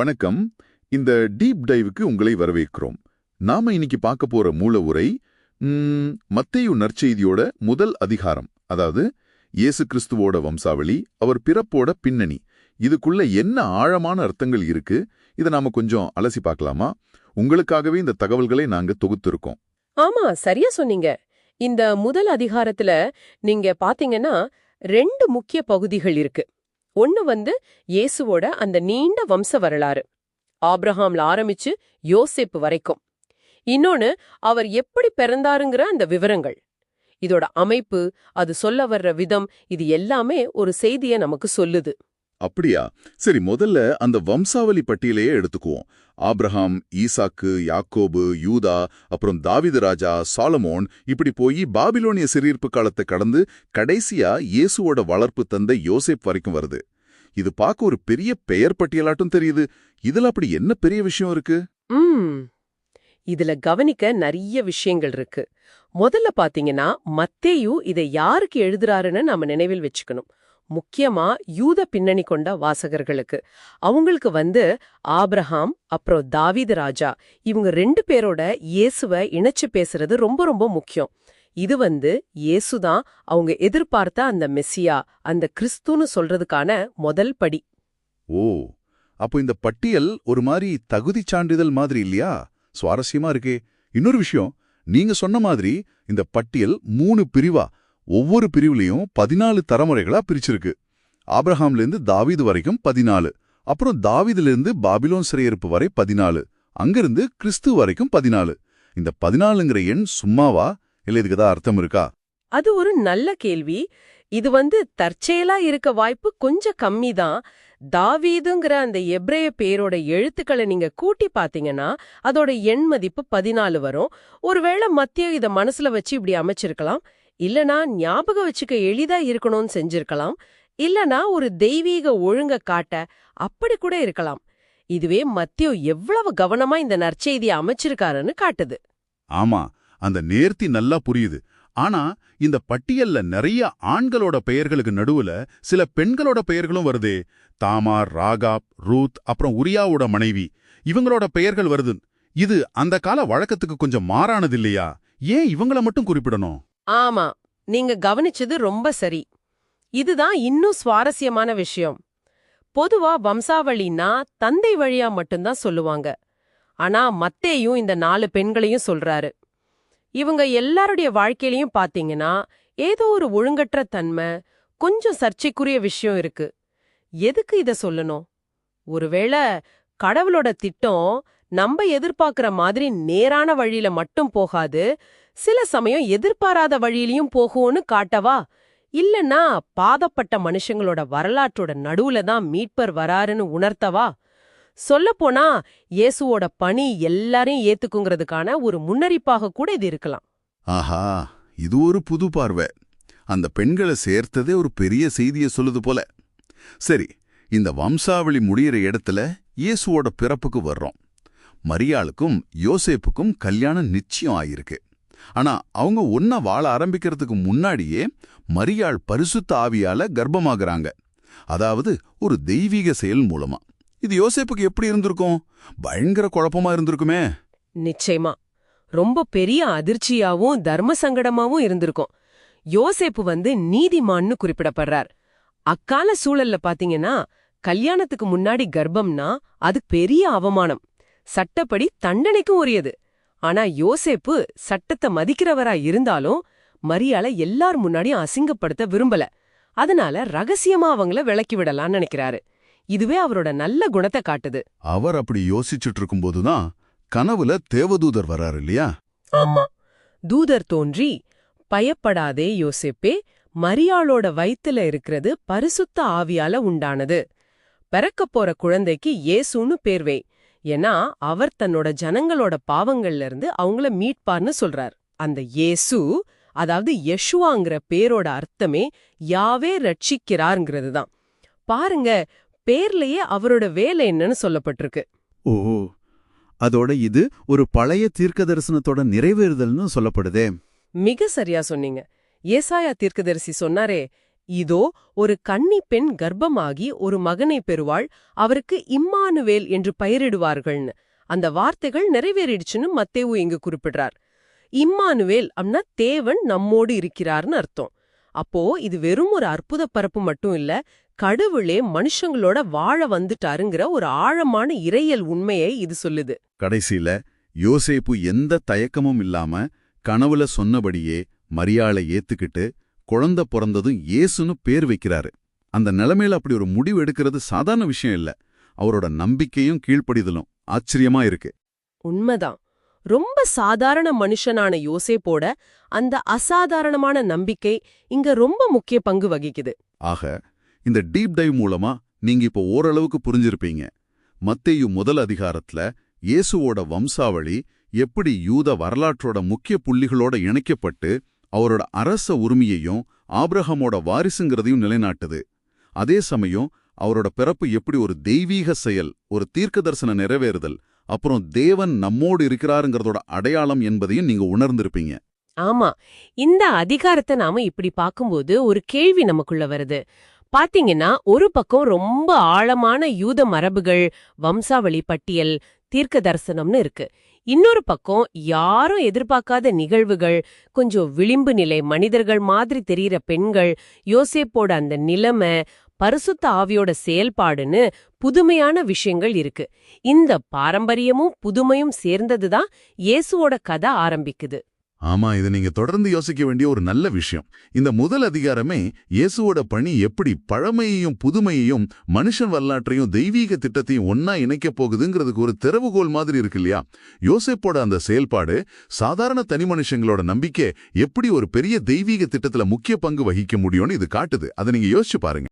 வணக்கம். இந்த டீப் டைவுக்கு உங்களை வரவேற்கிறோம். நாம இன்னைக்கு பார்க்க போற மூல உரை மத்தையு நற்செய்தியோட முதல் அதிகாரம். அதாவது இயேசு கிறிஸ்துவோட வம்சாவளி அவர் பிறப்போட பின்னணி. இதுக்குள்ள என்ன ஆழமான அர்த்தங்கள் இருக்கு? இதை நாம கொஞ்சம் அலசி பார்க்கலாமா? உங்களுக்காகவே இந்த தகவல்களை நாங்க தொகுத்திருக்கோம். ஆமா சரியா சொன்னீங்க. இந்த முதல் அதிகாரத்துல நீங்க பாத்தீங்கன்னா ரெண்டு முக்கிய பகுதிகள் இருக்கு. ஒன்னு வந்து இயேசுவோட அந்த நீண்ட வம்ச வரலாறு. ஆப்ரஹாம்ல ஆரம்பிச்சு யோசேப்பு வரைக்கும். இன்னொன்னு அவர் எப்படி பிறந்தாருங்கிற அந்த விவரங்கள். இதோட அமைப்பு அது சொல்ல வர்ற விதம் இது எல்லாமே ஒரு செய்திய நமக்கு சொல்லுது. அப்படியா? சரி முதல்ல அந்த வம்சாவளி பட்டியலையே எடுத்துக்குவோம். ஆப்ரஹாம் ஈசாக்கு யாக்கோபு யூதா அப்புறம் தாவீது ராஜா சாலமோன் இப்படி போய் பாபிலோனிய சிறீர்ப்பு காலத்தை கடந்து கடைசியா இயேசுவோட வளர்ப்பு தந்தை யோசேப் வரைக்கும் வருது. இது பார்க்க ஒரு பெரிய பெயர் பட்டியலாட்டும் தெரியுது. இதுல அப்படி என்ன பெரிய விஷயம் இருக்கு? இதுல கவனிக்க நிறைய விஷயங்கள் இருக்கு. முதல்ல பாத்தீங்கன்னா மத்தேயு இதை யாருக்கு எழுதுறாருன்னு நாம நினைவில் வச்சுக்கணும். முக்கியமா யூத பின்னணி கொண்ட வாசகர்களுக்கு. அவங்களுக்கு வந்து ஆப்ரஹாம் அப்புறம் தாவீது ராஜா இவங்க ரெண்டு பேரோட இயேசுவை இணைச்சு பேசுறது ரொம்ப ரொம்ப முக்கியம். இது வந்து இயேசுதான் அவங்க எதிர்பார்த்த அந்த மெஸ்ஸியா அந்த கிறிஸ்துன்னு சொல்றதுக்கான முதல் படி. ஓ அப்போ இந்த பட்டியல் ஒரு மாதிரி தகுதி சான்றிதழ் மாதிரி இல்லையா? சுவாரஸ்யமா இருக்கே. இன்னொரு விஷயம் நீங்க சொன்ன மாதிரி இந்த பட்டியல் மூணு பிரிவா ஒவ்வொரு பிரிவுலயும் பதினாலு தலைமுறைகளா பிரிச்சிருக்கு. ஆப்ரஹாம்லேருந்து தாவீது வரைக்கும் பதினாலு. அப்புறம் தாவீதிலிருந்து பாபிலோன் சிறையிருப்பு வரை பதினாலு. அங்கிருந்து கிறிஸ்து வரைக்கும் பதினாலு. இந்த பதினாலுங்கிற எண் சும்மாவா? இல்ல இதுக்கு தான் அர்த்தம் இருக்கா? அது ஒரு நல்ல கேள்வி. இது வந்து தற்செயலா இருக்க வாய்ப்பு கொஞ்சம் கம்மி தான் தாவீதுங்கிற அந்த எப்ரேய பேரோட எழுத்துக்களை நீங்க கூட்டி பாத்தீங்கன்னா அதோட எண் மதிப்பு பதினாலு வரும். ஒருவேளை மத்திய இத மனசுல வச்சு இப்படி அமைச்சிருக்கலாம். இல்லனா ஞாபகம் வச்சுக்க எளிதா இருக்கணும்னு செஞ்சிருக்கலாம். இல்லனா ஒரு தெய்வீக ஒழுங்க காட்ட அப்படி கூட இருக்கலாம். இதுவே மத்தியோ எவ்வளவு கவனமா இந்த நற்செய்தியை அமைச்சிருக்காருன்னு காட்டுது. ஆமா அந்த நேர்த்தி நல்லா புரியுது. ஆனா இந்த பட்டியல்ல நிறைய ஆண்களோட பெயர்களுக்கு நடுவுல சில பெண்களோட பெயர்களும் வருதே. தாமார் ராகாப் ரூத் அப்புறம் உரியாவோட மனைவி. இவங்களோட பெயர்கள் வருது இது அந்த கால வழக்கத்துக்கு கொஞ்சம் மாறானது இல்லையா? ஏன் இவங்கள மட்டும் குறிப்பிடணும்? ஆமா நீங்க கவனிச்சது ரொம்ப சரி. இதுதான் இன்னும் சுவாரஸ்யமான விஷயம். பொதுவா வம்சாவளின்னா தந்தை வழியா மட்டும்தான் சொல்லுவாங்க. ஆனா மத்தேயும் இந்த நாலு பெண்களையும் சொல்றாரு. இவங்க எல்லாருடைய வாழ்க்கையிலயும் பாத்தீங்கன்னா ஏதோ ஒரு ஒழுங்கற்ற தன்மை கொஞ்சம் சர்ச்சைக்குரிய விஷயம் இருக்கு. எதுக்கு இத சொல்லணும்? ஒருவேளை கடவுளோட திட்டம் நம்ம எதிர்பார்க்கிற மாதிரி நேரான வழியில மட்டும் போகாது சில சமயம் எதிர்பாராத வழியிலயும் போகும்னு காட்டவா? இல்லனா பாதப்பட்ட மனுஷங்களோட வரலாற்றோட நடுவுல தான் மீட்பர் வராருன்னு உணர்த்தவா? சொல்லப்போனா இயேசுவோட பணி எல்லாரையும் ஏத்துக்குங்கிறதுக்கான ஒரு முன்னறிப்பாக கூட இது இருக்கலாம். ஆஹா இது ஒரு புது பார்வை. அந்த பெண்களை சேர்த்ததே ஒரு பெரிய செய்தியை சொல்லுது போல. சரி இந்த வம்சாவளி முடியிற இடத்துல இயேசுவோட பிறப்புக்கு வர்றோம். மரியாளுக்கும் யோசேப்புக்கும் கல்யாணம் நிச்சயம் ஆயிருக்கு. ஆனா அவங்க ஒன்னா வாழ ஆரம்பிக்கிறதுக்கு முன்னாடியே மரியாள் பரிசுத்த ஆவியால கர்ப்பமாகறாங்க. அதாவது ஒரு தெய்வீக செயல் மூலமா. இது யோசேப்புக்கு எப்படி இருந்திருக்கும்? பயங்கர குழப்பமா இருந்திருக்குமே. நிச்சயமா. ரொம்ப பெரிய அதிர்ச்சியாவும் தர்ம சங்கடமாவும் இருந்திருக்கும். யோசேப்பு வந்து நீதிமான்னு குறிப்பிடப்படுறார். அக்கால சூழல்ல பாத்தீங்கன்னா கல்யாணத்துக்கு முன்னாடி கர்ப்பம்னா அது பெரிய அவமானம். சட்டப்படி தண்டனைக்கும் உரியது. ஆனா யோசேப்பு சட்டத்தை மதிக்கிறவரா இருந்தாலும் மரியாள எல்லார் முன்னாடியும் அசிங்கப்படுத்த விரும்பல. அதனால ரகசியமா அவங்கள விலக்கி விடலாம்னு நினைக்கிறாரு. இதுவே அவரோட நல்ல குணத்தை காட்டுது. அவர் அப்படி யோசிச்சுட்டு இருக்கும்போதுதான் கனவுல தேவதூதர் வராரு இல்லையா? ஆமா. தூதர் தோன்றி பயப்படாதே யோசேப்பே மரியாளோட வயித்துல இருக்கிறது பரிசுத்த ஆவியால உண்டானது. பிறக்கப் போற குழந்தைக்கு இயேசுன்னு பேர் வை ஏன்னா அவர் தன்னோட ஜனங்களோட பாவங்கள்ல இருந்து அவங்கள மீட்பார்னு சொல்றார். அந்த இயேசு அதாவது யெஷுவாங்கிற பேரோட அர்த்தமே யாவே ரட்சிக்கிறார்ங்கிறது தான் பாருங்க பேர்லயே அவரோட வேலை என்னன்னு சொல்லப்பட்டிருக்கு. ஓ அதோட இது ஒரு பழைய தீர்க்க தரிசனத்தோட நிறைவேறுதல்னு சொல்லப்படுதே. மிக சரியா சொன்னீங்க. ஏசாயா தீர்க்கதரிசி சொன்னாரே இதோ ஒரு கன்னி பெண் கர்ப்பமாகி ஒரு மகனை பெறுவாள் அவருக்கு இம்மானுவேல் என்று பெயரிடுவார்கள்னு. அந்த வார்த்தைகள் நிறைவேறிடுச்சுன்னு மத்தேவு இங்கு குறிப்பிடுறார். இம்மானுவேல் அப்படின்னா தேவன் நம்மோடு இருக்கிறார்னு அர்த்தம். அப்போ இது வெறும் ஒரு அற்புத பரப்பு மட்டும் இல்ல கடவுளே மனுஷங்களோட வாழ வந்துட்டாருங்கிற ஒரு ஆழமான இறையல் உண்மையை இது சொல்லுது. கடைசியில யோசேப்பு எந்த தயக்கமும் இல்லாம கனவுல சொன்னபடியே மரியாளை ஏத்துக்கிட்டு குழந்தை பிறந்ததும் இயேசுன்னு பேர் வைக்கிறாரு. அந்த நிலைமையில அப்படி ஒரு முடிவு எடுக்கிறது சாதாரண விஷயம் இல்ல. அவரோட நம்பிக்கையும் கீழ்ப்படிதலும் ஆச்சரியமா இருக்கு. உண்மைதான். ரொம்ப சாதாரண மனுஷனான யோசேப்போட அந்த அசாதாரணமான நம்பிக்கை இங்க ரொம்ப முக்கிய பங்கு வகிக்குது. ஆக இந்த டீப் டைவ் மூலமா நீங்க இப்போ ஓரளவுக்கு புரிஞ்சிருப்பீங்க. மத்தேயு முதல் அதிகாரத்துல இயேசுவோட வம்சாவளி எப்படி யூத வரலாற்றோட முக்கிய புள்ளிகளோட இணைக்கப்பட்டு அவரோட அரச உரிமையையும் ஆப்ரஹமோட வாரிசுங்கிறதையும் நிலைநாட்டுது. அதே சமயம் அவரோட பிறப்பு எப்படி ஒரு தெய்வீக செயல் ஒரு தீர்க்க தரிசன நிறைவேறுதல் அப்புறம் தேவன் நம்மோடு இருக்கிறாருங்கிறதோட அடையாளம் என்பதையும் நீங்க உணர்ந்திருப்பீங்க. ஆமா. இந்த அதிகாரத்தை நாம இப்படி பார்க்கும்போது ஒரு கேள்வி நமக்குள்ள வருது. பாத்தீங்கன்னா ஒரு பக்கம் ரொம்ப ஆழமான யூத மரபுகள் வம்சாவளி பட்டியல் தீர்க்க தரிசனம்னு இருக்கு. இன்னொரு பக்கம் யாரும் எதிர்பார்க்காத நிகழ்வுகள் கொஞ்சம் விளிம்பு நிலை மனிதர்கள் மாதிரி தெரிகிற பெண்கள் யோசேப்போட அந்த நிலைமை பரிசுத்த ஆவியோட செயல்பாடுன்னு புதுமையான விஷயங்கள் இருக்கு. இந்த பாரம்பரியமும் புதுமையும் சேர்ந்ததுதான் இயேசுவோட கதை ஆரம்பிக்குது. ஆமா இது நீங்க தொடர்ந்து யோசிக்க வேண்டிய ஒரு நல்ல விஷயம். இந்த முதல் அதிகாரமே இயேசுவோட பணி எப்படி பழமையையும் புதுமையையும் மனுஷன் வரலாற்றையும் தெய்வீக திட்டத்தையும் ஒன்னா இணைக்க போகுதுங்கிறதுக்கு ஒரு திறவுகோல் மாதிரி இருக்கு இல்லையா? யோசேப்போட அந்த செயல்பாடு சாதாரண தனி மனுஷங்களோட நம்பிக்கை எப்படி ஒரு பெரிய தெய்வீக திட்டத்துல முக்கிய பங்கு வகிக்க முடியும்னு இது காட்டுது. அதை நீங்க யோசிச்சு பாருங்க.